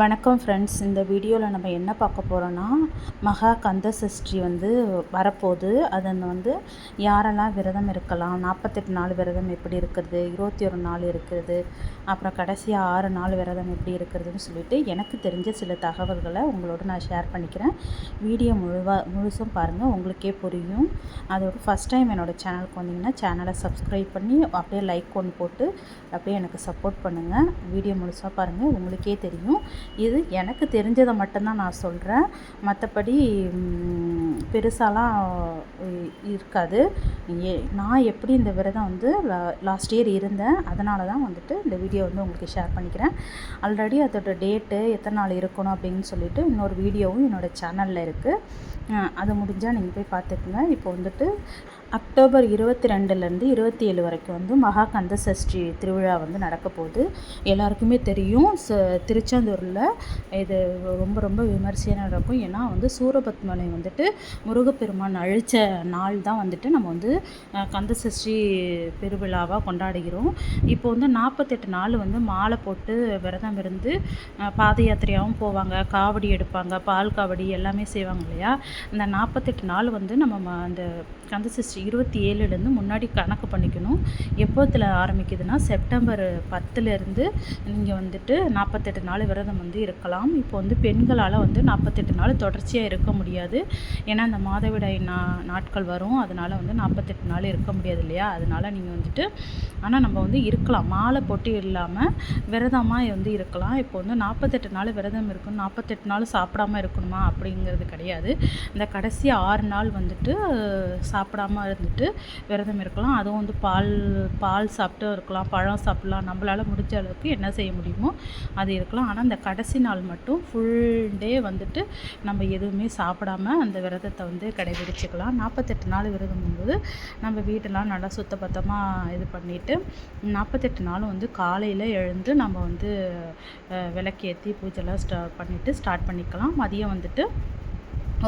வணக்கம் ஃப்ரெண்ட்ஸ் இந்த வீடியோவில் நம்ம என்ன பார்க்க போகிறோன்னா மகா கந்த சஷ்டி வந்து வரப்போகுது. அது வந்து யாரெல்லாம் விரதம் இருக்கலாம் நாற்பத்தெட்டு நாள் விரதம் எப்படி இருக்கிறது இருபத்தி ஒரு நாள் இருக்கிறது அப்புறம் கடைசியாக ஆறு நாள் விரதம் எப்படி இருக்கிறதுன்னு சொல்லிட்டு எனக்கு தெரிஞ்ச சில தகவல்களை உங்களோட நான் ஷேர் பண்ணிக்கிறேன். வீடியோ முழுவா முழுசும் பாருங்கள் உங்களுக்கே புரியும். அதோட ஃபஸ்ட் டைம் என்னோடய சேனலுக்கு வந்தீங்கன்னா சேனலை சப்ஸ்கிரைப் பண்ணி அப்படியே லைக் ஒன்று போட்டு அப்படியே எனக்கு சப்போர்ட் பண்ணுங்கள் வீடியோ முழுசாக பாருங்கள் உங்களுக்கே தெரியும். இது எனக்கு தெரிஞ்சதை மட்டும்தான் நான் சொல்கிறேன் மற்றபடி பெருசாலாம் இருக்காது. ஏ நான் எப்படி இந்த விரதம் வந்து லாஸ்ட் இயர் இருந்தேன். அதனால தான் வந்துட்டு இந்த வீடியோ வந்து உங்களுக்கு ஷேர் பண்ணிக்கிறேன். ஆல்ரெடி அதோட டேட்டு எத்தனை நாள் இருக்கணும் அப்படின்னு சொல்லிட்டு இன்னொரு வீடியோவும் என்னோடய சேனலில் இருக்குது அது முடிஞ்சால் நீங்கள் போய் பார்த்துக்குங்க. இப்போ வந்துட்டு அக்டோபர் இருபத்தி ரெண்டுலேருந்து இருபத்தி ஏழு வரைக்கும் வந்து மகா கந்த சஷ்டி திருவிழா வந்து நடக்க போகுது. எல்லாருக்குமே தெரியும். ச திருச்செந்தூரில் இது ரொம்ப ரொம்ப விமர்சையாக நடக்கும். ஏன்னா வந்து சூரபத்மனை வந்துட்டு முருகப்பெருமான் அழித்த நாள் தான் வந்துட்டு நம்ம வந்து கந்த சஷ்டி பெருவிழாவாக கொண்டாடுகிறோம். இப்போ வந்து நாற்பத்தெட்டு நாள் வந்து மாலை போட்டு விரதம் இருந்து பாத யாத்திரையாகவும் போவாங்க. காவடி எடுப்பாங்க. பால் காவடி எல்லாமே செய்வாங்க இல்லையா? அந்த நாற்பத்தெட்டு நாள் வந்து நம்ம அந்த கந்த சஷ்டி இருபத்தி ஏழுலேருந்து முன்னாடி கணக்கு பண்ணிக்கணும். எப்போத்தில் ஆரம்பிக்குதுன்னா செப்டம்பர் பத்துலேருந்து நீங்கள் வந்துட்டு நாற்பத்தெட்டு நாள் விரதம் வந்து இருக்கலாம். இப்போ வந்து பெண்களால் வந்து நாற்பத்தெட்டு நாள் தொடர்ச்சியாக இருக்க முடியாது. ஏன்னா அந்த மாதவிடாய் நா நாட்கள் வரும். அதனால் வந்து நாற்பத்தெட்டு நாள் இருக்க முடியாது இல்லையா? அதனால் நீங்கள் வந்துட்டு ஆனால் நம்ம வந்து இருக்கலாம். மாலை போட்டு இல்லாமல் விரதமாக வந்து இருக்கலாம். இப்போ வந்து நாற்பத்தெட்டு நாள் விரதம் இருக்கணும். நாற்பத்தெட்டு நாள் சாப்பிடாம இருக்கணுமா? அப்படிங்கிறது கிடையாது. இந்த கடைசி ஆறு நாள் வந்துட்டு சாப்பிடாம இருந்துட்டு விரதம் இருக்கலாம். அதுவும் வந்து பால் பால் சாப்பிட்டு இருக்கலாம். பழம் சாப்பிட்லாம். நம்மளால் முடிஞ்ச அளவுக்கு என்ன செய்ய முடியுமோ அது இருக்கலாம். ஆனால் அந்த கடைசி நாள் மட்டும் ஃபுல் டே வந்துட்டு நம்ம எதுவுமே சாப்பிடாம அந்த விரதத்தை வந்து கடைபிடிச்சிக்கலாம். நாற்பத்தெட்டு நாள் விரதம் போது நம்ம வீட்டெல்லாம் நல்லா சுத்தபத்தமாக இது பண்ணிவிட்டு நாற்பத்தெட்டு நாளும் வந்து காலையில் எழுந்து நம்ம வந்து விளக்கேற்றி பூஜைலாம் ஸ்டா பண்ணிவிட்டு ஸ்டார்ட் பண்ணிக்கலாம். மதியம் வந்துட்டு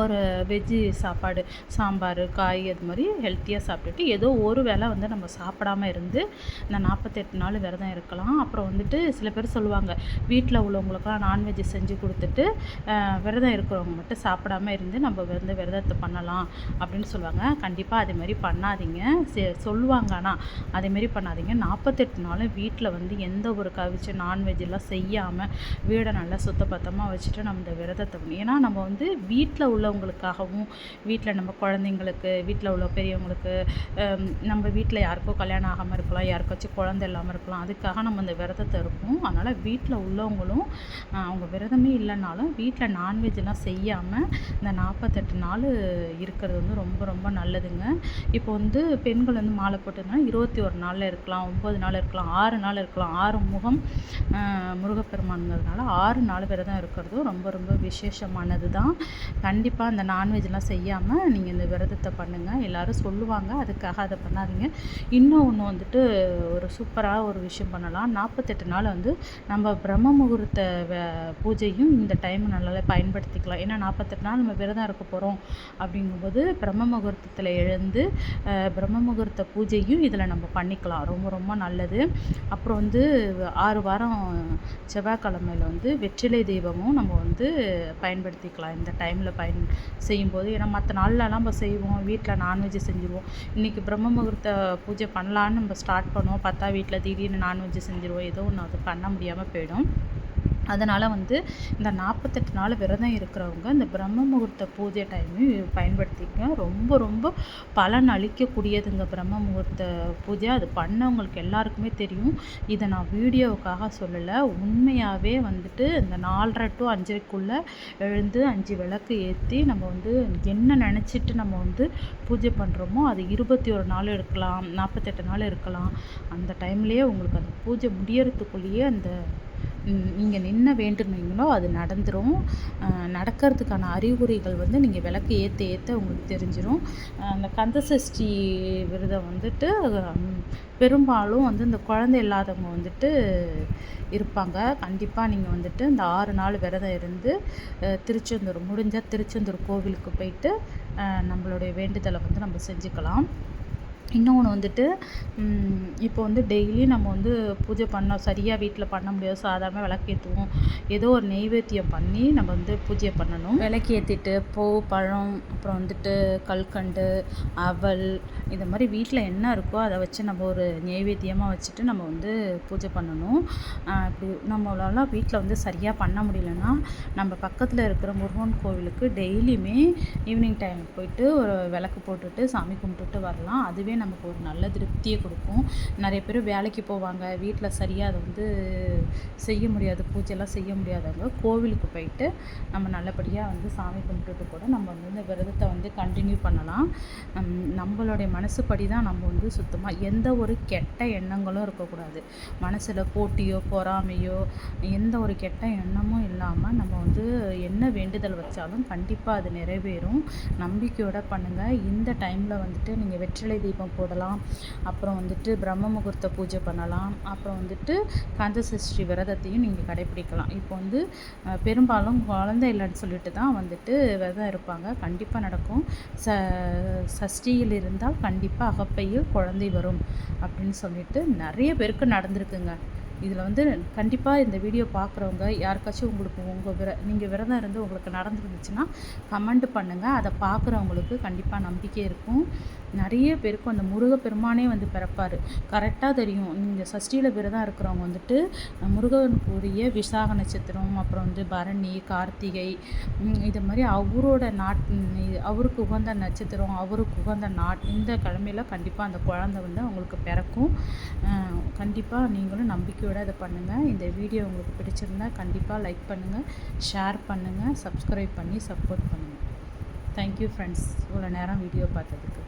ஒரு வெஜ்ஜு சாப்பாடு சாம்பார் காய் அது மாதிரி ஹெல்த்தியாக சாப்பிட்டுட்டு ஏதோ ஒரு வேளை வந்து நம்ம சாப்பிடாம இருந்து இந்த நாற்பத்தெட்டு நாள் விரதம் இருக்கலாம். அப்புறம் வந்துட்டு சில பேர் சொல்லுவாங்க வீட்டில் உள்ளவங்களுக்கெல்லாம் நான்வெஜ்ஜு செஞ்சு கொடுத்துட்டு விரதம் இருக்கிறவங்க மட்டும் சாப்பிடாம இருந்து நம்ம வந்து விரதத்தை பண்ணலாம் அப்படின்னு சொல்லுவாங்க. கண்டிப்பாக அதேமாதிரி பண்ணாதீங்க. சொல்லுவாங்க ஆனால் அதேமாரி பண்ணாதீங்க. நாற்பத்தெட்டு நாளும் வீட்டில் வந்து எந்த ஒரு கவிச்சு நான்வெஜ்ஜெல்லாம் செய்யாமல் வீடை நல்லா சுத்தபத்தமாக வச்சுட்டு நம்ம இந்த விரதத்தை ஏன்னா நம்ம வந்து வீட்டில் உள்ளவங்களுக்காகவும் வீட்டில் நம்ம குழந்தைங்களுக்கு வீட்டில் உள்ள பெரியவங்களுக்கு நம்ம வீட்டில் யாருக்கோ கல்யாணம் ஆகாமல் இருக்கலாம் யாருக்காச்சும் குழந்த இல்லாமல் இருக்கலாம் அதுக்காக நம்ம இந்த விரதத்தை இருப்போம் அதனால் வீட்டில் உள்ளவங்களும் அவங்க விரதமே இல்லைனாலும் வீட்டில் நான்வெஜ்லாம் செய்யாமல் இந்த நாற்பத்தெட்டு நாள் இருக்கிறது வந்து ரொம்ப ரொம்ப நல்லதுங்க. இப்போ வந்து பெண்கள் வந்து மாலை போட்டதுனால இருபத்தி ஒரு நாளில் இருக்கலாம் ஒம்பது நாள் இருக்கலாம் ஆறு நாள் இருக்கலாம். ஆறு முகம் முருகப்பெருமானுங்கிறதுனால ஆறு நாள் விரதம் இருக்கிறதும் ரொம்ப ரொம்ப விசேஷமானது தான் கண்டிப்பாக கண்டிப்பாக அந்த நான்வெஜ்லாம் செய்யாமல் நீங்கள் இந்த விரதத்தை பண்ணுங்கள் எல்லோரும் சொல்லுவாங்க. அதுக்காக அதை பண்ணாதீங்க. இன்னும் ஒன்று வந்துட்டு ஒரு சூப்பராக ஒரு விஷயம் பண்ணலாம். நாற்பத்தெட்டு நாள் வந்து நம்ம பிரம்ம முகூர்த்த பூஜையும் இந்த டைம் நல்லா பயன்படுத்திக்கலாம். ஏன்னா நாற்பத்தெட்டு நாள் நம்ம விரதம் இருக்க போகிறோம் அப்படிங்கும்போது பிரம்ம முகூர்த்தத்தில் எழுந்து பிரம்ம முகூர்த்த பூஜையும் இதில் நம்ம பண்ணிக்கலாம். ரொம்ப ரொம்ப நல்லது. அப்புறம் வந்து ஆறு வாரம் செவ்வாய்க்கிழமையில் வந்து வெற்றிலை தெய்வமும் நம்ம வந்து பயன்படுத்திக்கலாம். இந்த டைமில் பயன் செய்யும்போது ஏன்னா மற்ற நாள்லலாம் நம்ம செய்வோம் வீட்டில் நான்வெஜ் செஞ்சுருவோம். இன்றைக்கி பிரம்ம முகூர்த்த பூஜை பண்ணலான்னு நம்ம ஸ்டார்ட் பண்ணுவோம் பார்த்தா வீட்டில் திடீர்னு நான்வெஜ் செஞ்சுருவோம். ஏதோ ஒன்று அது பண்ண முடியாமல் போயிடும். அதனால் வந்து இந்த நாற்பத்தெட்டு நாள் விரதம் இருக்கிறவங்க இந்த பிரம்ம முகூர்த்த பூஜை டைமையும் பயன்படுத்திக்க ரொம்ப ரொம்ப பலன் அளிக்கக்கூடியதுங்க பிரம்ம முகூர்த்த பூஜை. அது பண்ணவங்களுக்கு எல்லாருக்குமே தெரியும். இதை நான் வீடியோவுக்காக சொல்லலை. உண்மையாகவே வந்துட்டு இந்த நாலரை டு அஞ்சரைக்குள்ளே எழுந்து அஞ்சு விளக்கு ஏற்றி நம்ம வந்து என்ன நினச்சிட்டு நம்ம வந்து பூஜை பண்ணுறோமோ அது இருபத்தி ஒரு நாள் இருக்கலாம் நாற்பத்தெட்டு நாள் இருக்கலாம் அந்த டைம்லேயே உங்களுக்கு அந்த பூஜை முடியறதுக்குள்ளேயே அந்த நீங்கள் என்ன வேண்டுனீங்களோ அது நடந்துடும் நடக்கிறதுக்கான அறிகுறிகள் வந்து நீங்கள் விளக்கு ஏற்ற ஏற்ற உங்களுக்கு தெரிஞ்சிடும் அந்த கந்தசஷ்டி விரதம் வந்துட்டு பெரும்பாலும் வந்து இந்த குழந்தை இல்லாதவங்க வந்துட்டு இருப்பாங்க. கண்டிப்பாக நீங்கள் வந்துட்டு இந்த ஆறு நாள் விரதம் இருந்து திருச்செந்தூர் முடிஞ்சால் திருச்செந்தூர் கோவிலுக்கு போயிட்டு நம்மளுடைய வேண்டுதலை வந்து நம்ம செஞ்சுக்கலாம். இன்னொன்று வந்துட்டு இப்போ வந்து டெய்லி நம்ம வந்து பூஜை பண்ணோம் சரியாக வீட்டில் பண்ண முடியாது. சாதாரண விளக்கேற்றுவோம் ஏதோ ஒரு நெய்வேத்தியம் பண்ணி நம்ம வந்து பூஜை பண்ணணும். விளக்கேற்றிட்டு பூ பழம் அப்புறம் வந்துட்டு கல்கண்டு அவல் இந்த மாதிரி வீட்டில் என்ன இருக்கோ அதை வச்சு நம்ம ஒரு நெய்வேத்தியமாக வச்சுட்டு நம்ம வந்து பூஜை பண்ணணும். இப்படி நம்மளால வீட்டில் வந்து சரியாக பண்ண முடியலன்னா நம்ம பக்கத்தில் இருக்கிற முருகன் கோவிலுக்கு டெய்லியுமே ஈவினிங் டைம் போயிட்டு ஒரு விளக்கு போட்டுட்டு சாமி கும்பிட்டுட்டு வரலாம். அதுவே நமக்கு ஒரு நல்ல திருப்தியை கொடுக்கும். நிறைய பேர் வேலைக்கு போவாங்க வீட்டில் சரியாக அதை வந்து செய்ய முடியாது பூஜைலாம் செய்ய முடியாதவங்க கோவிலுக்கு போயிட்டு நம்ம நல்லபடியாக வந்து சாமி கும்பிட்டுட்டு கூட நம்ம வந்து இந்த விரதத்தை வந்து கண்டினியூ பண்ணலாம். நம்மளுடைய மனசுப்படி தான் நம்ம வந்து சுத்தமாக எந்த ஒரு கெட்ட எண்ணங்களும் இருக்கக்கூடாது. மனசில் போட்டியோ பொறாமையோ எந்த ஒரு கெட்ட எண்ணமும் இல்லாமல் நம்ம வந்து என்ன வேண்டுதல் வச்சாலும் கண்டிப்பாக அது நிறைவேறும். நம்பிக்கையோட பண்ணுங்கள் இந்த டைமில் வந்துட்டு நீங்கள் வெற்றிலை தீபம் போடலாம். அப்புறம் வந்துட்டு பிரம்ம முகூர்த்த பூஜை பண்ணலாம். அப்புறம் வந்துட்டு கந்த சஷ்டி விரதத்தையும் நீங்கள் கடைப்பிடிக்கலாம் இப்போ வந்து பெரும்பாலும் குழந்தை இல்லைன்னு சொல்லிட்டு தான் வந்துட்டு விரதம் இருப்பாங்க. கண்டிப்பாக நடக்கும். ச சஷ்டியில் இருந்தால் கண்டிப்பாக அகப்பையில் குழந்தை வரும் அப்படின்னு சொல்லிட்டு நிறைய பேருக்கு நடந்திருக்குங்க. இதில் வந்து கண்டிப்பாக இந்த வீடியோ பார்க்குறவங்க யாருக்காச்சும் உங்களுக்கு உங்கள் விர நீங்கள் விரதம் இருந்து உங்களுக்கு நடந்துருந்துச்சுன்னா கமெண்ட் பண்ணுங்கள் அதை பார்க்குறவங்களுக்கு கண்டிப்பாக நம்பிக்கை இருக்கும். நிறைய பேருக்கு அந்த முருகப்பெருமானே வந்து பிறப்பார். கரெக்டாக தெரியும். நீங்கள் சஷ்டியில் விரதம் இருக்கிறவங்க வந்துட்டு முருகனுக்குரிய விசாக நட்சத்திரம் அப்புறம் வந்து பரணி கார்த்திகை இது மாதிரி அவரோட நாட் அவருக்கு உகந்த நட்சத்திரம் அவருக்கு உகந்த நாட் இந்த கிழமையில் கண்டிப்பாக அந்த குழந்தை வந்து அவங்களுக்கு பிறக்கும். கண்டிப்பாக நீங்களும் நம்பிக்கை நம்பிக்கையோடு அதை பண்ணுங்கள் இந்த வீடியோ உங்களுக்கு பிடிச்சிருந்தா கண்டிப்பாக லைக் பண்ணுங்கள் ஷேர் பண்ணுங்கள் சப்ஸ்கிரைப் பண்ணி சப்போர்ட் பண்ணுங்கள் தேங்க்யூ ஃப்ரெண்ட்ஸ் இவ்வளோ நேரம் வீடியோ பார்த்ததுக்கு.